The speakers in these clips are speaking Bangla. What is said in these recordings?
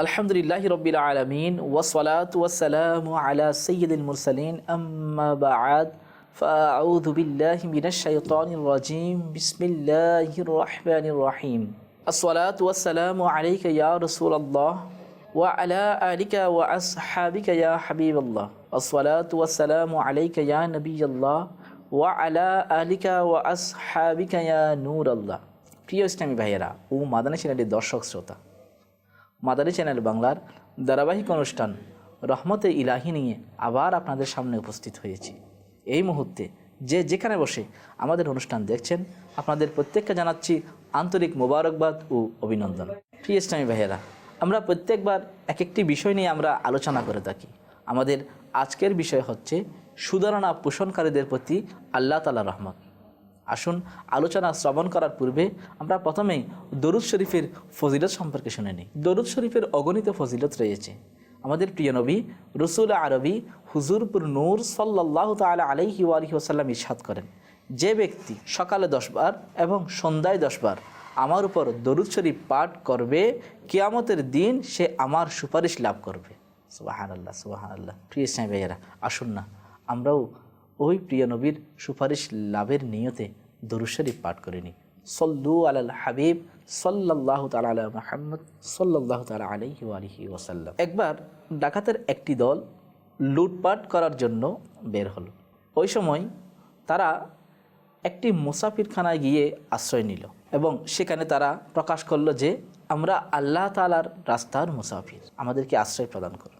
আলহামদুলিল্লাহ রবিল আলমিন ওসলাত ওয়াসালাম আলা সৈয়দুল মুরসালিন আম্মা বাদ فأعوذ بالله من الشيطان الرجيم بسم الله الرحمن الرحيم الصلاة والسلام عليك يا رسول الله وعلى آلك وأصحابك يا حبيب الله الصلاة والسلام عليك يا نبي الله وعلى آلك وأصحابك يا نور الله প্রিয় ইসলামী ভাইয়েরা ও মাদানী চ্যানেলের দর্শক শ্রোতা মাদানী চ্যানেল বাংলার ধারাবাহিক অনুষ্ঠান রহমতে ইলাহি নিয়ে আবার আপনাদের সামনে উপস্থিত হয়েছি। এই মুহূর্তে যে যেখানে বসে আমাদের অনুষ্ঠান দেখছেন, আপনাদের প্রত্যেককে জানাচ্ছি আন্তরিক মোবারকবাদ ও অভিনন্দন। প্রিয় ইসলামী ভাইয়েরা, আমরা প্রত্যেকবার এক একটি বিষয় নিয়ে আমরা আলোচনা করে থাকি। আমাদের আজকের বিষয় হচ্ছে সুধারণা পোষণকারীদের প্রতি আল্লাহ তালা রহমত। আসুন, আলোচনা শ্রবণ করার পূর্বে আমরা প্রথমেই দরুদ শরীফের ফজিলত সম্পর্কে শুনে নিই। দরুদ শরীফের অগণিত ফজিলত রয়েছে। আমাদের প্রিয় নবী, রসুল আরবি হুজুরপুর নূর সাল্লাহ তালা আলাইহি আলহি ওসাল্লাম ইসাদ করেন, যে ব্যক্তি সকালে দশবার এবং সন্ধ্যায় দশবার আমার উপর দরুদ শরীফ পাঠ করবে, কিয়ামতের দিন সে আমার সুপারিশ লাভ করবে। সুবাহান আল্লাহ সুবাহান আল্লাহ প্রিয় ভাইয়েরা, আসুন না, আমরাও ওই প্রিয় নবীর সুপারিশ লাভের নিয়তে দরুশরীফ পাঠ করে নিই সল্লু আলাল হাবিব সাল্লাহ তালা মাহমদ সাল্লাহ তালা আলহি আলহি ওসাল্লাম একবার ডাকাতের একটি দল লুটপাট করার জন্য বের হলো। ওই সময় তারা একটি মুসাফিরখানায় গিয়ে আশ্রয় নিল এবং সেখানে তারা প্রকাশ করল যে, আমরা আল্লাহ তালার রাস্তার মুসাফির। আমাদেরকে আশ্রয় প্রদান করুন।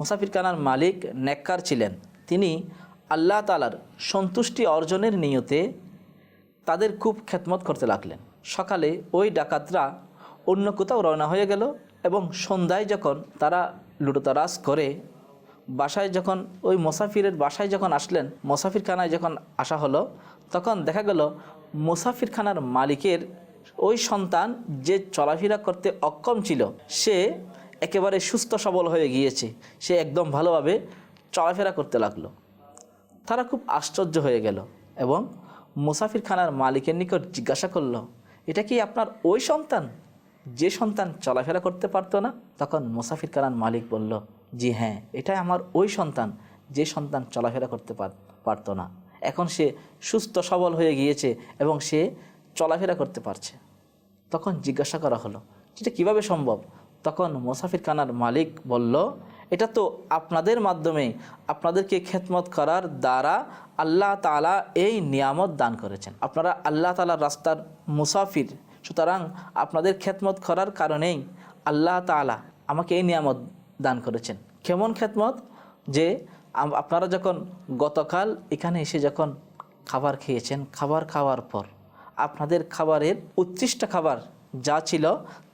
মুসাফিরখানার মালিক নেককার ছিলেন। তিনি আল্লাহ তালার সন্তুষ্টি অর্জনের নিয়তে তাদের খুব খেতমত করতে লাগলেন। সকালে ওই ডাকাতরা অন্য কোথাও রওনা হয়ে গেল এবং সন্ধ্যায় যখন তারা লুটোতারাজ করে, বাসায় যখন, ওই মোসাফিরের বাসায় যখন আসলেন, মুসাফিরখানায় যখন আসা হলো, তখন দেখা গেল মুসাফিরখানার মালিকের ওই সন্তান যে চলাফেরা করতে অক্ষম ছিল, সে একেবারে সুস্থ সবল হয়ে গিয়েছে। সে একদম ভালোভাবে চলাফেরা করতে লাগল। তারা খুব আশ্চর্য হয়ে গেল এবং মুসাফিরখানার মালিকের নিকট জিজ্ঞাসা করল, এটা কি আপনার ওই সন্তান? যে সন্তান চলাফেরা করতে পারতো না? তখন মুসাফিরখানার মালিক বলল, জি হ্যাঁ এটাই আমার ওই সন্তান, যে সন্তান চলাফেরা করতে পারতো না। এখন সে সুস্থ, সবল হয়ে গিয়েছে এবং সে চলাফেরা করতে পারছে। তখন জিজ্ঞাসা করা হলো সেটা কীভাবে সম্ভব? তখন মুসাফিরখানার মালিক বলল এটা তো আপনাদের মাধ্যমে আপনাদেরকে খেদমত করার দ্বারা আল্লাহ তালা এই নিয়ামত দান করেছেন। আপনারা আল্লাহ তালার রাস্তার মুসাফির, সুতরাং আপনাদের খেদমত করার কারণেই আল্লাহ তালা আমাকে এই নিয়ামত দান করেছেন। কেমন খেদমত? যে আপনারা যখন গতকাল এখানে এসে যখন খাবার খেয়েছেন, খাবার খাওয়ার পর আপনাদের খাবারের উৎকৃষ্ট খাবার যা ছিল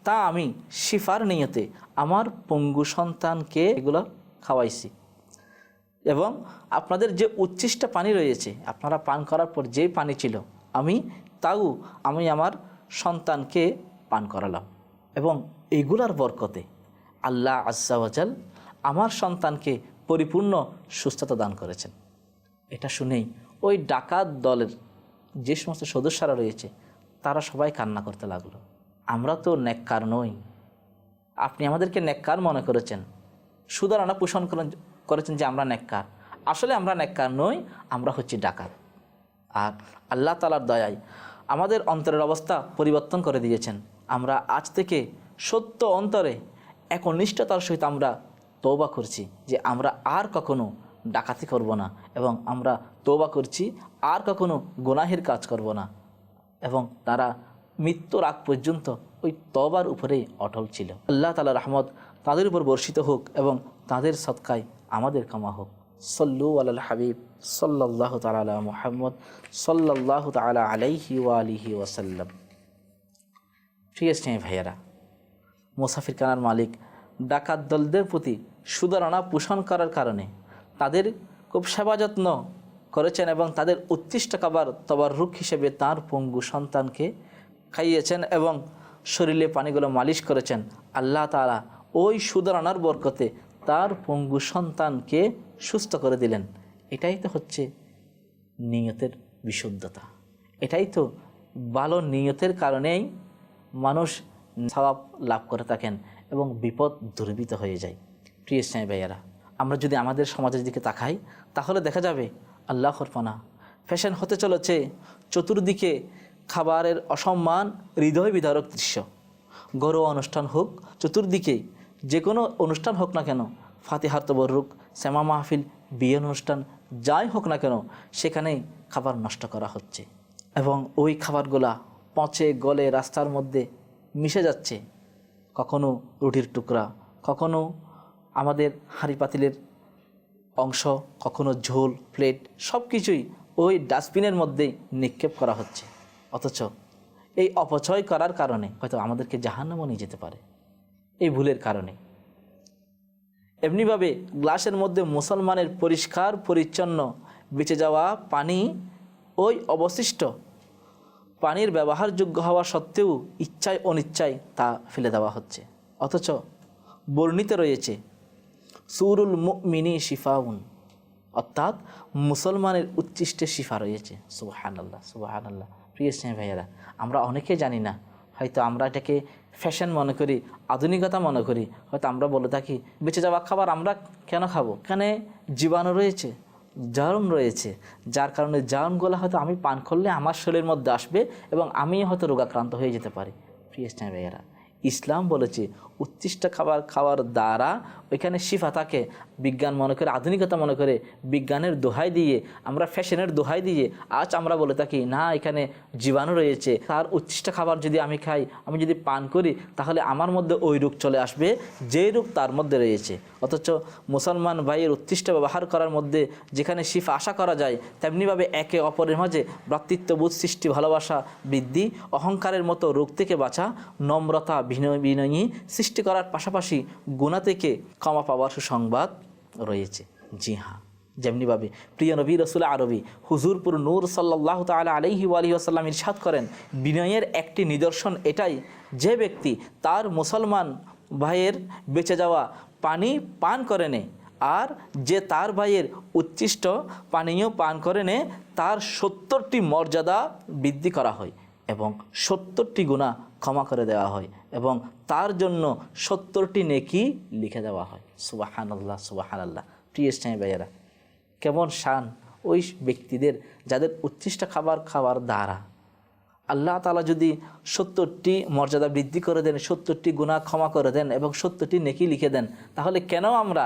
তা আমি শিফার নিয়তে আমার পঙ্গু সন্তানকে এগুলো খাওয়াইছি। এবং আপনাদের যে উচ্ছিষ্ট পানি রয়েছে, আপনারা পান করার পর যে পানি ছিল, আমি তাও আমি আমার সন্তানকে পান করালাম। এবং এগুলার বরকতে আল্লাহ আজ্জাওয়াজাল আমার সন্তানকে পরিপূর্ণ সুস্থতা দান করেছেন। এটা শুনেই ওই ডাকাত দলের যে সমস্ত সদস্যরা রয়েছে, তারা সবাই কান্না করতে লাগল। আমরা তো নেককার নই। আপনি আমাদেরকে নেককার মনে করেছেন। সুদারানা পোষণ করেছেন যে আমরা নেককার। আসলে আমরা নেককার নই, আমরা হচ্ছি ডাকাত। আর আল্লাহ তালার দয়ায় আমাদের অন্তরের অবস্থা পরিবর্তন করে দিয়েছেন। আমরা আজ থেকে সত্য অন্তরে এক অনিষ্টতার সহিত আমরা তৌবা করছি যে আমরা আর কখনো ডাকাতি করব না এবং আমরা তৌবা করছি, আর কখনো গুনাহের কাজ করব না। এবং তারা মৃত্যুর আগ পর্যন্ত ওই তবার উপরেই অটল ছিল। আল্লাহ তালা রহমত তাদের উপর বর্ষিত হোক এবং তাদের সৎকায় আমাদের কামা হোক। সল্লু আল হাবিব সল্লাহ তালা মোহাম্মদ সাল্লাহ তালা আলাইহি ওয়ালিহি ওয়াসাল্লাম। ঠিক আছে ভাইয়ারা, মুসাফির কানার মালিক ডাকাত দলদের প্রতি সুধারণা পোষণ করার কারণে তাদের খুব সেবা যত্ন করেছেন এবং তাদের উৎকৃষ্ট খাবার তবার রুখ হিসেবে তার পঙ্গু সন্তানকে খাইয়েছেন এবং শরীরে পানিগুলো মালিশ করেছেন, আল্লাহ তালা ওই সুদারানার বরকতে তার পঙ্গু সন্তানকে সুস্থ করে দিলেন। এটাই তো হচ্ছে নিয়তের বিশুদ্ধতা। এটাই তো ভালো নিয়তের কারণেই মানুষ সবাব লাভ করে থাকেন এবং বিপদ দুর্বিত হয়ে যায়। প্রিয় স্নাই ভাইয়ারা, আমরা যদি আমাদের সমাজের দিকে তাকাই, তাহলে দেখা যাবে আল্লাহ খরফানা ফ্যাশন হতে চলেছে, চতুর্দিকে খাবারের অসম্মান হৃদয় বিদারক দৃশ্য। ঘরোয়া অনুষ্ঠান হোক, চতুর্দিকে যে কোনো অনুষ্ঠান হোক না কেন, ফাতিহার তবরুক, শ্যামা মাহফিল বিয়ে অনুষ্ঠান, যাই হোক না কেন, সেখানেই খাবার নষ্ট করা হচ্ছে এবং ওই খাবারগুলা পচে গলে রাস্তার মধ্যে মিশে যাচ্ছে। কখনো রুটির টুকরা, কখনো আমাদের হাঁড়ি পাতিলের অংশ, কখনো ঝোল, প্লেট সব কিছুই ওই ডাস্টবিনের মধ্যেই নিক্ষেপ করা হচ্ছে। অথচ এই অপচয় করার কারণে হয়তো আমাদেরকে জাহান্নামও নিয়ে যেতে পারে। এই ভুলের কারণে। এমনিভাবে গ্লাসের মধ্যে মুসলমানের পরিষ্কার, পরিচ্ছন্ন, বেঁচে যাওয়া পানি ওই অবশিষ্ট পানির ব্যবহারযোগ্য হওয়া সত্ত্বেও ইচ্ছায় অনিচ্ছায় তা ফেলে দেওয়া হচ্ছে। অথচ বর্ণিত রয়েছে, সুরুল মিনি শিফাউন অর্থাৎ মুসলমানের উচ্ছিষ্টে শিফা রয়েছে। সুবাহান আল্লাহ সুবাহান আল্লাহ প্রিয় স্নেহ ভাইয়েরা আমরা অনেকে জানি না, হয়তো আমরা এটাকে ফ্যাশন মনে করি, আধুনিকতা মনে করি, হয়তো আমরা বলে থাকি, বেঁচে যাওয়া খাবার আমরা কেন খাব? এখানে জীবাণু রয়েছে জার্ম রয়েছে, যার কারণে জার্মগুলো হয়তো আমি পান করলে আমার শরীরের মধ্যে আসবে এবং আমি হয়তো রোগাক্রান্ত হয়ে যেতে পারি। প্রিয় স্নেহ ভাইয়েরা ইসলাম বলেছে উচ্ছিষ্ট খাবার খাওয়ার দ্বারা ওইখানে শিফা থাকে। বিজ্ঞান মনে করে, আধুনিকতা মনে করে, বিজ্ঞানের দোহাই দিয়ে, আমরা ফ্যাশনের দোহাই দিয়ে আজ আমরা বলে থাকি, না, এখানে জীবাণু রয়েছে। তার উচ্ছিষ্ট খাবার যদি আমি খাই, আমি যদি পান করি, তাহলে আমার মধ্যে ওই রোগ চলে আসবে যে রোগ তার মধ্যে রয়েছে। অথচ মুসলমান ভাইয়ের উচ্ছিষ্ট ব্যবহার করার মধ্যে যেখানে শিফা আশা করা যায়, তেমনিভাবে একে অপরের মাঝে ভ্রাতৃত্ববোধ, সৃষ্টি, ভালোবাসা, বৃদ্ধি, অহংকারের মতো রোগ থেকে বাঁচা, নম্রতা, বিনয়, বিনয়ী সৃষ্টি করার পাশাপাশি গুণা থেকে ক্ষমা পাওয়ার সুসংবাদ রয়েছে। জি হ্যাঁ যেমনিভাবে প্রিয় নবী রসুল আরবি হুজুরপুর নূর সাল্লাহ তালা আলহি আলহি আসাল্লাম ইরশাদ করেন, বিনয়ের একটি নিদর্শন এটাই যে ব্যক্তি তার মুসলমান ভাইয়ের বেঁচে যাওয়া পানি পান করে নে আর যে তার ভাইয়ের উচ্ছিষ্ট পানীয় পান করে নে, তার সত্তরটি মর্যাদা বৃদ্ধি করা হয় এবং সত্তরটি গুণা ক্ষমা করে দেওয়া হয় এবং তার জন্য সত্তরটি নেকি লিখে দেওয়া হয়। সুবাহান আল্লাহ সুবাহান আল্লাহ প্রিয় স্নাই ভাইয়েরা, কেমন শান ওই ব্যক্তিদের যাদের উচ্ছিষ্ট খাবার খাওয়ার দ্বারা। আল্লাহ তালা যদি সত্তরটি মর্যাদা বৃদ্ধি করে দেন, সত্তরটি গুণা ক্ষমা করে দেন এবং সত্তরটি নেকি লিখে দেন, তাহলে কেন আমরা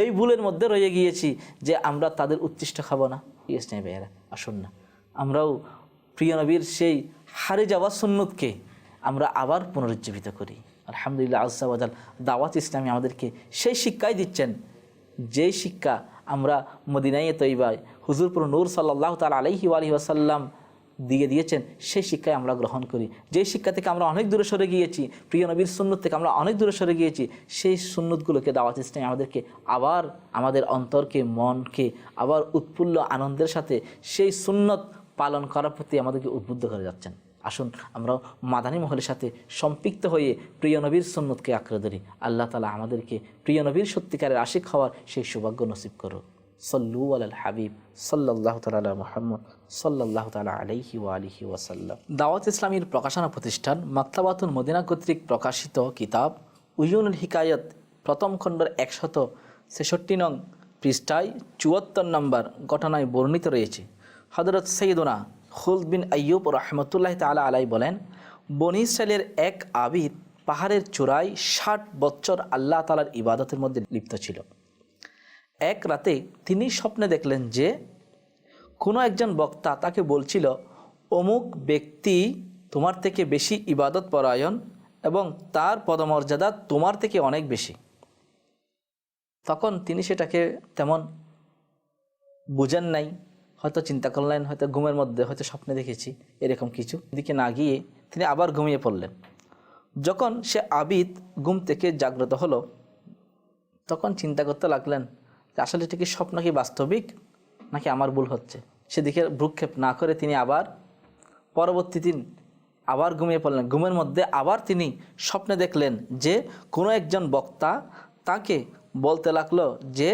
এই ভুলের মধ্যে রয়ে গিয়েছি যে আমরা তাদের উচ্ছিষ্ট খাব না? ইয়েস নেই ভাইয়েরা, আসুন না। আমরাও প্রিয় নবীর সেই হারে যাওয়া সুন্নতকে আমরা আবার পুনরুজ্জীবিত করি। আলহামদুলিল্লাহ আজাল দাওয়াত ইসলামী আমাদেরকে সেই শিক্ষাই দিচ্ছেন, যেই শিক্ষা আমরা মদিনাইয়ে তৈবায় হুজুরপুর নূর সাল্লাহ তাল আলহি আলহি আসাল্লাম দিয়ে দিয়েছেন, সেই শিক্ষায় আমরা গ্রহণ করি। যেই শিক্ষা থেকে আমরা অনেক দূরে সরে গিয়েছি, প্রিয় নবীর সুন্নত থেকে আমরা অনেক দূরে সরে গিয়েছি, সেই সুন্নতগুলোকে দাওয়াত ইসলামী আমাদেরকে আবার আমাদের অন্তরকে, মনকে আবার উৎফুল্ল আনন্দের সাথে সেই সুন্নত পালন করার প্রতি আমাদেরকে উদ্বুদ্ধ করে যাচ্ছেন। আসুন আমরা মাদানী মহলের সাথে সম্পৃক্ত হয়ে প্রিয় নবীর সুন্নতকে আঁকড়ে ধরি। আল্লাহ তালা আমাদেরকে প্রিয় নবীর সত্যিকারের আশিক হওয়ার সেই সৌভাগ্য নসিব করো সল্লু আল হাবিব সাল্লাহ তালা মোহাম্মদ সাল্লাহ তালা আলহি ও আলহি ওয়াসাল্লাম। দাওয়াত ইসলামীর প্রকাশনা প্রতিষ্ঠান মাক্তাবাতুল মদিনা কর্তৃক প্রকাশিত কিতাব উজুনুল হিকায়ত, প্রথম খণ্ডের একশত ছেষট্টি নং পৃষ্ঠায় চুয়াত্তর নম্বর ঘটনায় বর্ণিত রয়েছে। হজরত সৈদুনা খুলদ বিন আইয়ুব রহমতুল্লাহ তালা আলাই বলেন, বনি ইসরায়েলের এক আবিদ পাহাড়ের চূড়ায় ষাট বছর আল্লাহ তালার ইবাদতের মধ্যে লিপ্ত ছিল। এক রাতে তিনি স্বপ্নে দেখলেন যে, কোনো একজন বক্তা তাকে বলছিল, অমুক ব্যক্তি তোমার থেকে বেশি ইবাদত পরায়ণ এবং তার পদমর্যাদা তোমার থেকে অনেক বেশি। তখন তিনি সেটাকে তেমন বুঝেন নাই। হয়তো চিন্তা করলেন, হয়তো ঘুমের মধ্যে হয়তো স্বপ্নে দেখেছি এরকম কিছু। দিকে না গিয়ে তিনি আবার ঘুমিয়ে পড়লেন। যখন সে আবিদ ঘুম থেকে জাগ্রত হলো, তখন চিন্তা করতে লাগলেন যে আসলে এটা কি স্বপ্ন কি বাস্তবিক, নাকি আমার ভুল হচ্ছে? সেদিকে ভ্রুক্ষেপ না করে তিনি আবার পরবর্তী দিন আবার ঘুমিয়ে পড়লেন। ঘুমের মধ্যে আবার তিনি স্বপ্নে দেখলেন যে কোনো একজন বক্তা তাকে বলতে লাগল যে,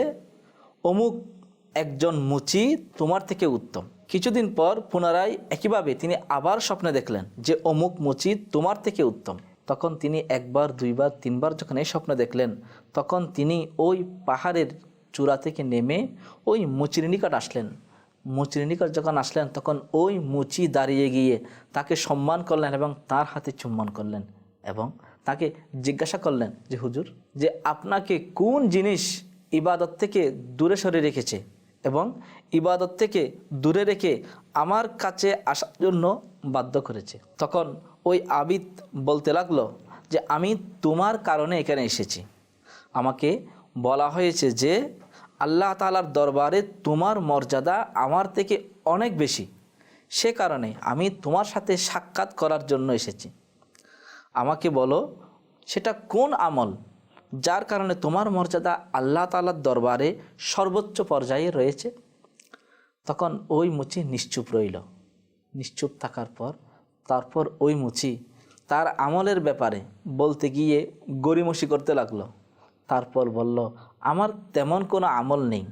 অমুক একজন মুচি তোমার থেকে উত্তম। কিছুদিন পর পুনরায় একইভাবে তিনি আবার স্বপ্নে দেখলেন যে অমুক মুচি তোমার থেকে উত্তম। তখন তিনি একবার, দুইবার, তিনবার যখন এই স্বপ্ন দেখলেন, তখন তিনি ওই পাহাড়ের চূড়া থেকে নেমে ওই মুচির নিকট আসলেন। মুচির নিকট যখন আসলেন, তখন ওই মুচি দাঁড়িয়ে গিয়ে তাকে সম্মান করলেন এবং তার হাতে চুম্বন করলেন এবং তাকে জিজ্ঞাসা করলেন যে, হুজুর, যে আপনাকে কোন জিনিস ইবাদত থেকে দূরে সরে রেখেছে? এবং ইবাদত থেকে দূরে রেখে আমার কাছে আসার জন্য বাধ্য করেছে। তখন ওই আবিদ বলতে লাগল যে, আমি তোমার কারণে এখানে এসেছি। আমাকে বলা হয়েছে যে, আল্লাহ তালার দরবারে তোমার মর্যাদা আমার থেকে অনেক বেশি। সে কারণে আমি তোমার সাথে সাক্ষাৎ করার জন্য এসেছি। আমাকে বলো, সেটা কোন আমল? যার কারণে তোমার মর্যাদা আল্লাহ তালার দরবারে সর্বোচ্চ পর্যায়ে রয়েছে। তখন ওই মুচি নিশ্চুপ রইল। নিশ্চুপ থাকার পর, তারপর ওই মুচি তার আমলের ব্যাপারে বলতে গিয়ে গড়িমসি করতে লাগল। তারপর বলল, আমার তেমন কোনো আমল নেই।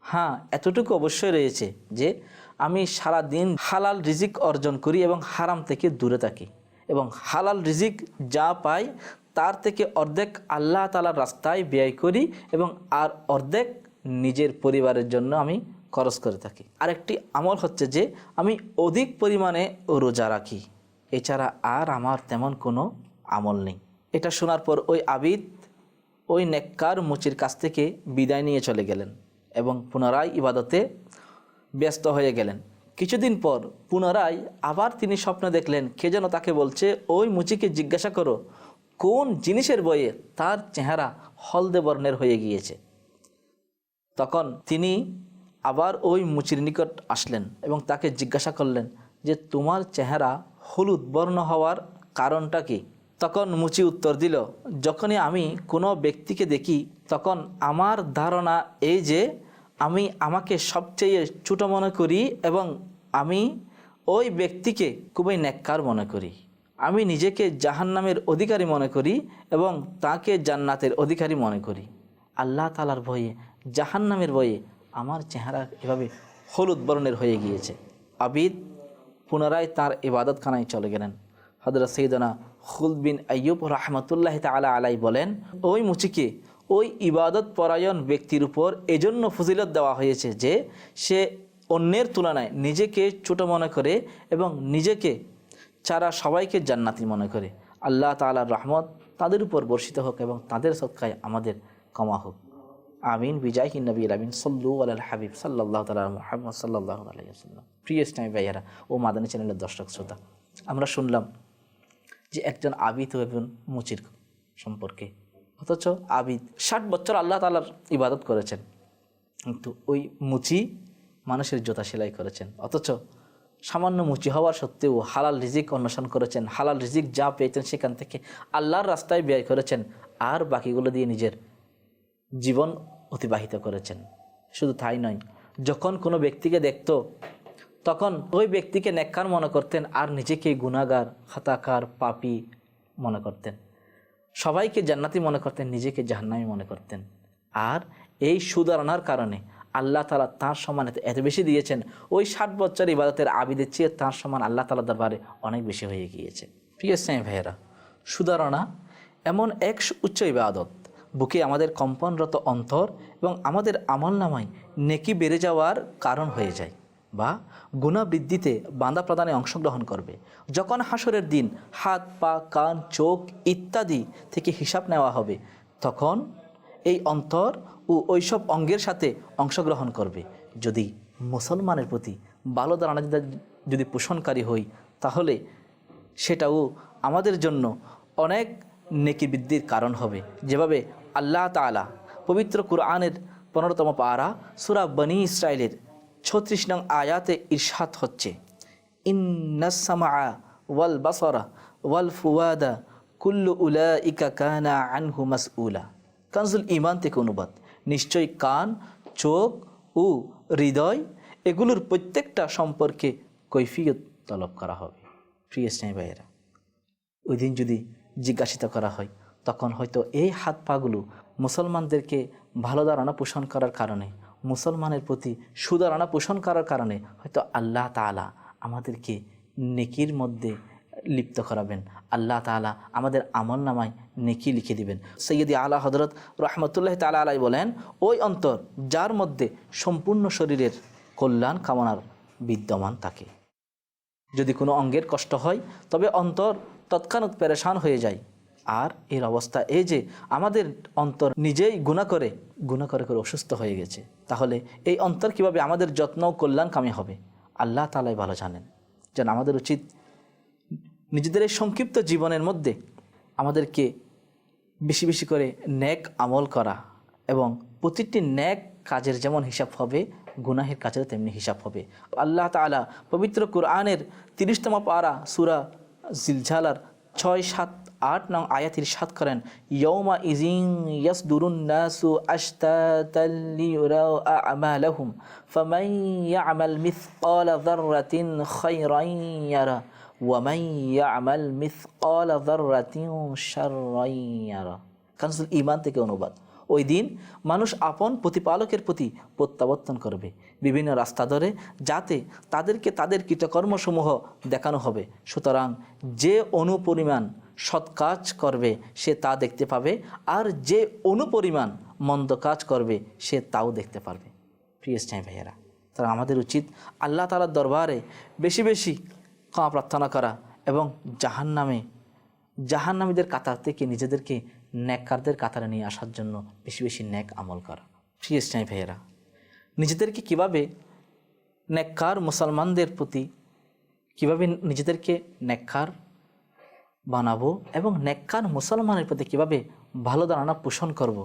হ্যাঁ এতটুকু অবশ্যই রয়েছে যে, আমি সারা দিন হালাল রিজিক অর্জন করি এবং হারাম থেকে দূরে থাকি এবং হালাল রিজিক যা পাই তার থেকে অর্ধেক আল্লাহ তালার রাস্তায় ব্যয় করি এবং আর অর্ধেক নিজের পরিবারের জন্য আমি খরচ করে থাকি। আরেকটি আমল হচ্ছে যে আমি অধিক পরিমাণে রোজা রাখি। এছাড়া আর আমার তেমন কোনো আমল নেই। এটা শোনার পর ওই আবিদ ওই নেককার মুচির কাছ থেকে বিদায় নিয়ে চলে গেলেন এবং পুনরায় ইবাদতে ব্যস্ত হয়ে গেলেন। কিছুদিন পর পুনরায় আবার তিনি স্বপ্ন দেখলেন, কে যেন তাকে বলছে, ওই মুচিকে জিজ্ঞাসা করো কোন জিনিসের বয়ে তার চেহারা হলদে বর্ণের হয়ে গিয়েছে? তখন তিনি আবার ওই মুচির নিকট আসলেন এবং তাকে জিজ্ঞাসা করলেন যে, তোমার চেহারা হলুদ বর্ণ হওয়ার কারণটা কি? তখন মুচি উত্তর দিল, যখনই আমি কোনো ব্যক্তিকে দেখি, তখন আমার ধারণা এই যে, আমি আমাকে সবচেয়ে ছোট মনে করি এবং আমি ওই ব্যক্তিকে খুবই ন্যাক্কার মনে করি। আমি নিজেকে জাহান্নামের অধিকারী মনে করি এবং তাকে জান্নাতের অধিকারী মনে করি। আল্লাহ তালার ভয়ে, জাহান্নামের ভয়ে আমার চেহারা এভাবে হলুদ বর্ণের হয়ে গিয়েছে। আবিদ পুনরায় তার ইবাদতখানায় চলে গেলেন। হজরত সৈদনা খুল বিন আയ്যুব রহমতুল্লাহ তালা আলাই বলেন, ওই মুচিকে, ওই ইবাদত পরায়ণ ব্যক্তির উপর এজন্য ফজিলত দেওয়া হয়েছে যে সে অন্যের তুলনায় নিজেকে ছোট মনে করে এবং নিজেকে ছাড়া সবাইকে জান্নাতি মনে করে, আল্লাহ তালার রহমত তাদের উপর বর্ষিত হোক এবং তাদের সৎকায় আমাদের কমা হোক। আমিন। বিজাহি নবী আমিন। সল্লু আল হাবিব সাল্লাহ তালা মোহাম্মদ সাল্লাহ আলাইসাল্লাম প্রিয় ইসলামী ভাইয়ারা ও মাদানী চ্যানেলের দর্শক শ্রোতা, আমরা শুনলাম যে একজন আবিদ এবং মুচির সম্পর্কে, অথচ আবিদ ষাট বছর আল্লাহ তালার ইবাদত করেছেন, কিন্তু ওই মুচি মানুষের জোতা সেলাই করেছেন, অথচ সামান্য মুচি হওয়ার সত্ত্বেও হালাল রিজিক অন্বেষণ করেছেন। হালাল রিজিক যা পেয়েছেন সেখান থেকে আল্লাহর রাস্তায় ব্যয় করেছেন, আর বাকিগুলো দিয়ে নিজের জীবন অতিবাহিত করেছেন। শুধু তাই নয়, যখন কোনো ব্যক্তিকে দেখত, তখন ওই ব্যক্তিকে নেককার মনে করতেন আর নিজেকে গুণাগার খাতাকার পাপি মনে করতেন। সবাইকে জান্নাতি মনে করতেন, নিজেকে জাহান্নামি মনে করতেন। আর এই সুধারণার কারণে আল্লাহ তালা তাঁর সমান এত এত বেশি দিয়েছেন। ওই ষাট বছর ইবাদতের আবিদের চেয়ে তাঁর সমান আল্লাহ তালা দরবারে অনেক বেশি হয়ে গিয়েছে। প্রিয় স্নেহ ভাইয়েরা, সুধারণা, এমন এক উচ্চ ইবাদত, বুকে আমাদের কম্পনরত অন্তর এবং আমাদের আমল নামায় নেকি বেড়ে যাওয়ার কারণ হয়ে যায় বা গুণা বৃদ্ধিতে বাঁধা প্রদানে অংশগ্রহণ করবে। যখন হাসরের দিন হাত, পা, কান, চোখ ইত্যাদি থেকে হিসাব নেওয়া হবে, তখন এই অন্তর ও ওইসব অঙ্গের সাথে অংশগ্রহণ করবে। যদি মুসলমানের প্রতি ভালো ধারণা যদি পোষণকারী হই, তাহলে সেটাও আমাদের জন্য অনেক নেকি বৃদ্ধির কারণ হবে। যেভাবে আল্লাহ তালা পবিত্র কুরআনের পনেরোতম পারা সুরা বনি ইসরায়েলের ছত্রিশ নং আয়াতে ইরশাদ হচ্ছে ইন্নাসমা ওয়াল বাসরা ওয়াল ফুয়াদা কুল্লু উলা ইকা কানা আনহু মাসউলা। কানজুল ইমান থেকে অনুবাদ। নিশ্চয়ই কান, চোখ ও হৃদয় এগুলোর প্রত্যেকটা সম্পর্কে কৈফিয়ত তলব করা হবে। প্রিয় স্নেহ ভাইয়েরা, ওই দিন যদি জিজ্ঞাসিত করা হয়, তখন হয়তো এই হাত পাগুলো মুসলমানদেরকে ভালো ধারণা পোষণ করার কারণে, মুসলমানের প্রতি সুধারণা পোষণ করার কারণে হয়তো আল্লাহ তালা আমাদেরকে নেকির মধ্যে লিপ্ত করাবেন। আল্লাহ তালা আমাদের আমল নামায় নেকি লিখে দিবেন। সৈয়দি আলা হজরত রহমতুল্লাহ তালা আলাই বলেন, ওই অন্তর যার মধ্যে সম্পূর্ণ শরীরের কল্যাণ কামনার বিদ্যমান থাকে। যদি কোনো অঙ্গের কষ্ট হয়, তবে অন্তর তৎক্ষণাৎ পেরেশান হয়ে যায়। আর এর অবস্থা এই যে, আমাদের অন্তর নিজেই গুণা করে গুণা করে করে অসুস্থ হয়ে গেছে। তাহলে এই অন্তর কীভাবে আমাদের যত্ন কল্যাণকামী হবে? আল্লাহ তালাই ভালো জানেন। যেন আমাদের উচিত নিজেদের এই সংক্ষিপ্ত জীবনের মধ্যে আমাদেরকে বেশি বেশি করে ন্যাক আমল করা এবং প্রতিটি ন্যাক কাজের যেমন হিসাব হবে, গুনাহের কাজের তেমনি হিসাব হবে। আল্লাহ তালা পবিত্র কুরআনের তিরিশতম পারা সুরা জিলঝালার ছয়, সাত, আট নং আয়াতির সাত করেন ইয়ৌমা ইজিং ইয়াস দুরুন নাসু আশতাতাল্লিউরাও আমালাহুম, ফামান ইয়ামাল মিথকাল যাররাতিন খায়রান ইয়ারা। কানসুল ঈমান থেকে অনুবাদ। ওই দিন মানুষ আপন প্রতিপালকের প্রতি প্রত্যাবর্তন করবে। বিভিন্ন রাস্তা ধরে যাতে তাদেরকে তাদের কৃতকর্মসমূহ দেখানো হবে। সুতরাং যে অনুপরিমাণ সৎ কাজ করবে, সে তা দেখতে পাবে আর যে অনুপরিমাণ মন্দ কাজ করবে, সে তাও দেখতে পারবে। প্রিয় স্নাই ভাইয়েরা তারা আমাদের উচিত আল্লাহ তালার দরবারে বেশি বেশি ক্ষমা প্রার্থনা করা এবং জাহান নামে জাহান্নামীদের কাতার থেকে নিজেদেরকে ন্যাককারদের কাতারে নিয়ে আসার জন্য বেশি বেশি ন্যাক আমল করা প্রিয় স্নাই ভাইয়েরা, নিজেদেরকে কীভাবে ন্যাক্কার মুসলমানদের প্রতি কীভাবে নিজেদেরকে ন্যাক্কার বানাবো এবং নেককার মুসলমানের প্রতি কীভাবে ভালো ধারণা পোষণ করব।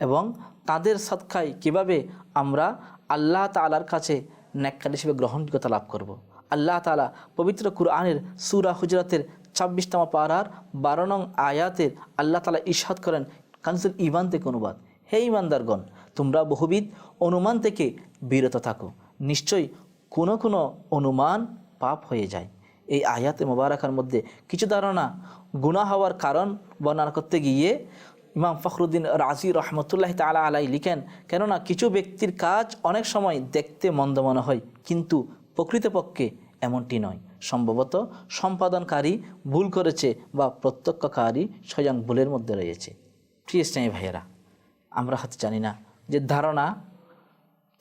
এবং তাদের সৎকায় কীভাবে আমরা আল্লাহ তালার কাছে নেককার হিসেবে গ্রহণযোগ্যতা লাভ করব। আল্লাহ তালা পবিত্র কুরআনের সুরা হুজরাতের ছাব্বিশতম পাড়ার বারো নং আয়াতের আল্লাহ তালা ইশাদ করেন, কানসুল ইমান থেকে অনুবাদ। হে ইমানদারগণ তোমরা বহুবিধ অনুমান থেকে বিরত থাকো। নিশ্চয়ই কোনো কোনো অনুমান পাপ হয়ে যায়। এই আয়াতে মোবারকার মধ্যে কিছু ধারণা গুণা হওয়ার কারণ বর্ণনা করতে গিয়ে ইমাম ফখরুদ্দিন রাজি রহমতুল্লাহ তালা আলাই লিখেন, কেননা কিছু ব্যক্তির কাজ অনেক সময় দেখতে মন্দ মনে হয়, কিন্তু প্রকৃতপক্ষে এমনটি নয়। সম্ভবত সম্পাদনকারী ভুল করেছে বা প্রত্যক্ষকারী স্বয়ং ভুলের মধ্যে রয়েছে। প্রিয় স্নেহী ভাইয়েরা, আমরা হয়তো জানি না যে ধারণা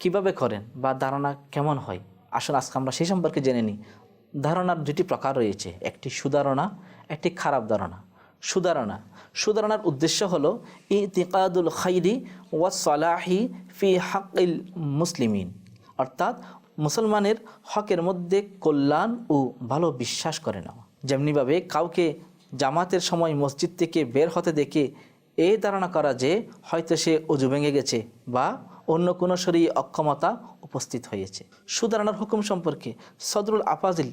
কীভাবে করেন বা ধারণা কেমন হয়। আসলে আজকে আমরা সেই সম্পর্কে জেনে নিই। ধারণার দুটি প্রকার রয়েছে। একটি সুধারণা, একটি খারাপ ধারণা। সুধারণা, সুধারণার উদ্দেশ্য হলো ইতিকাদুল খাইরি ওয়া সালাহি ফি হাকিল মুসলিমিন। অর্থাৎ মুসলমানের হকের মধ্যে কল্যাণ ও ভালো বিশ্বাস করে নেওয়া যেমনিভাবে কাউকে জামাতের সময় মসজিদ থেকে বের হতে দেখে এই ধারণা করা যে হয়তো সে অজু ভেঙে গেছে বা অন্য কোনো শরীর অক্ষমতা উপস্থিত হয়েছে। সুদারানার হুকুম সম্পর্কে সদরুল আফাজিল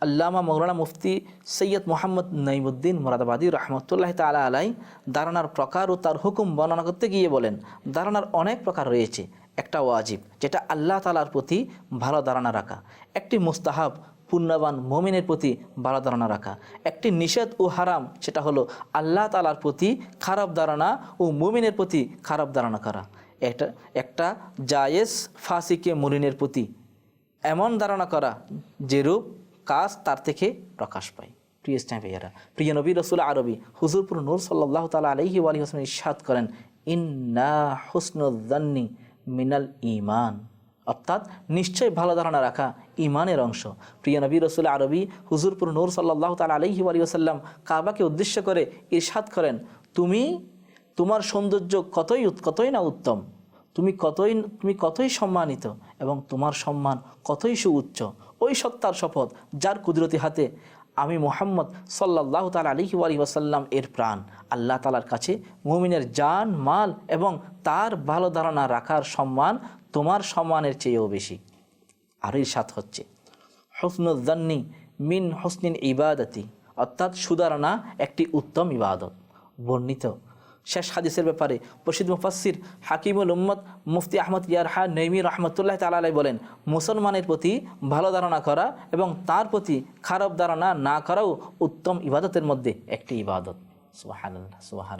আল্লামা মৌলানা মুফতি সৈয়দ মোহাম্মদ নঈমুদ্দিন মোরাদাবাদী রহমতুল্লাহ তালা আলাই দারানার প্রকার ও তার হুকুম বর্ণনা করতে গিয়ে বলেন দারানার অনেক প্রকার রয়েছে। একটা ওয়াজিব, যেটা আল্লাহ তালার প্রতি ভালো ধারণা রাখা। একটি মুস্তাহাব, পুণ্যবান মমিনের প্রতি ভালো ধারণা রাখা। একটি নিষেধ ও হারাম, সেটা হলো আল্লাহ তালার প্রতি খারাপ ধারণা ও মমিনের প্রতি খারাপ ধারণা করা। একটা একটা জায়েজ ফাসিকে মুরিনের প্রতি এমন ধারণা করা, যেরূপ কাজ তার থেকে প্রকাশ পায়। প্রিয় ইসলাম ভাইয়ারা, প্রিয় নবী রসুল আরবি, হুজুরপুর নূর সাল্লাহ তালা আলহি আলী হোসেন ইসাদ করেন, ইন্না হুসনুদ্দান্নি মিনাল ইমান অর্থাৎ নিশ্চয় ভালো ধারণা রাখা ইমানের অংশ। প্রিয় নবী রসুল আরবি হুজুরপুর নূর সাল্লাহ তালা আলহি আলী আসাল্লাম কাবাকে উদ্দেশ্য করে ইরশাদ করেন, তুমি, তোমার সৌন্দর্য কতই কতই না উত্তম, তুমি কতই তুমি কতই সম্মানিত এবং তোমার সম্মান কতই সুউচ্চ, ওই সত্তার শপথ যার কুদরতি হাতে আমি মোহাম্মদ সাল্লাহ তাল আলী আলী ওয়াসাল্লাম এর প্রাণ। আল্লাহ তালার কাছে মুমিনের জান, মাল এবং তার ভালো ধারণা রাখার সম্মান তোমার সম্মানের চেয়েও বেশি। আর সাথ হচ্ছে হসনুদ্দান্নি মিন হসনিন ইবাদতি অর্থাৎ সুধারণা একটি উত্তম ইবাদত। বর্ণিত শেষ হাদিসের ব্যাপারে প্রসিদ্ধ মুফাসির হাকিমুল উম্মদ মুফতি আহমদ ইয়ারহা নৈমি রহমতুল্লাহ তালাই বলেন, মুসলমানের প্রতি ভালো ধারণা করা এবং তার প্রতি খারাপ ধারণা না করাও উত্তম ইবাদতের মধ্যে একটি ইবাদত। সুবাহ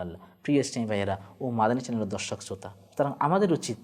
আল্লাহ প্রিয় স্নেহ ভাইয়েরা ও মাদানী চ্যানেলের দর্শক শ্রোতা, সুতরাং আমাদের উচিত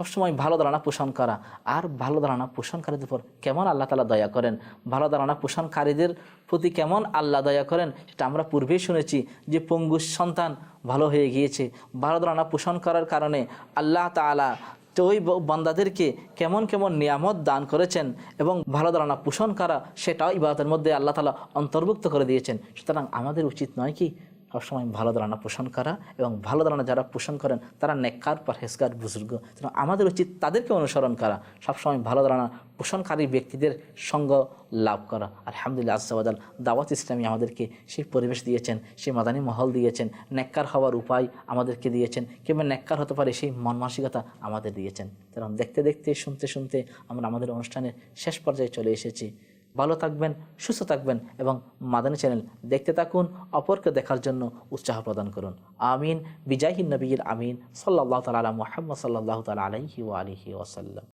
সবসময় ভালো ধারণা পোষণ করা। আর ভালো ধারণা পোষণকারীদের উপর কেমন আল্লাহ তালা দয়া করেন? ভালো ধারণা পোষণকারীদের প্রতি কেমন আল্লাহ দয়া করেন? সেটা আমরা পূর্বেই শুনেছি যে পঙ্গু সন্তান ভালো হয়ে গিয়েছে। ভালো ধারণা পোষণ করার কারণে আল্লাহ তালা তো ওই বান্দাদেরকে কেমন কেমন নিয়ামত দান করেছেন এবং ভালো ধারণা পোষণ করা, সেটাও ইবাদতের মধ্যে আল্লাহ তালা অন্তর্ভুক্ত করে দিয়েছেন। সুতরাং আমাদের উচিত নয় কি সবসময় ভালো ধারণা পোষণ করা এবং ভালো ধারণা যারা পোষণ করেন, তারা নেককার, পরহেজগার, বুজুর্গ। আমাদের উচিত তাদেরকে অনুসরণ করা, সবসময় ভালো ধারণা পোষণকারী ব্যক্তিদের সঙ্গ লাভ করা। আলহামদুলিল্লাহ আসাবাদাল দাওয়াত ইসলামী আমাদেরকে সেই পরিবেশ দিয়েছেন, সেই মাদানী মহল দিয়েছেন, নেককার হওয়ার উপায় আমাদেরকে দিয়েছেন, কিংবা নেককার হতে পারে সেই মন মানসিকতা আমাদের দিয়েছেন। কারণ দেখতে দেখতে, শুনতে শুনতে আমরা আমাদের অনুষ্ঠানের শেষ পর্যায়ে চলে এসেছি। ভালো থাকবেন, সুস্থ থাকবেন এবং মাদানী চ্যানেল দেখতে থাকুন, অপরকে দেখার জন্য উৎসাহ প্রদান করুন। আমিন বিজাহিন নবীর আমিন সাল্লাহ তালা মোহাম্মদ সাল্লাহ তালা আলহি আলহি ওসাল্লাম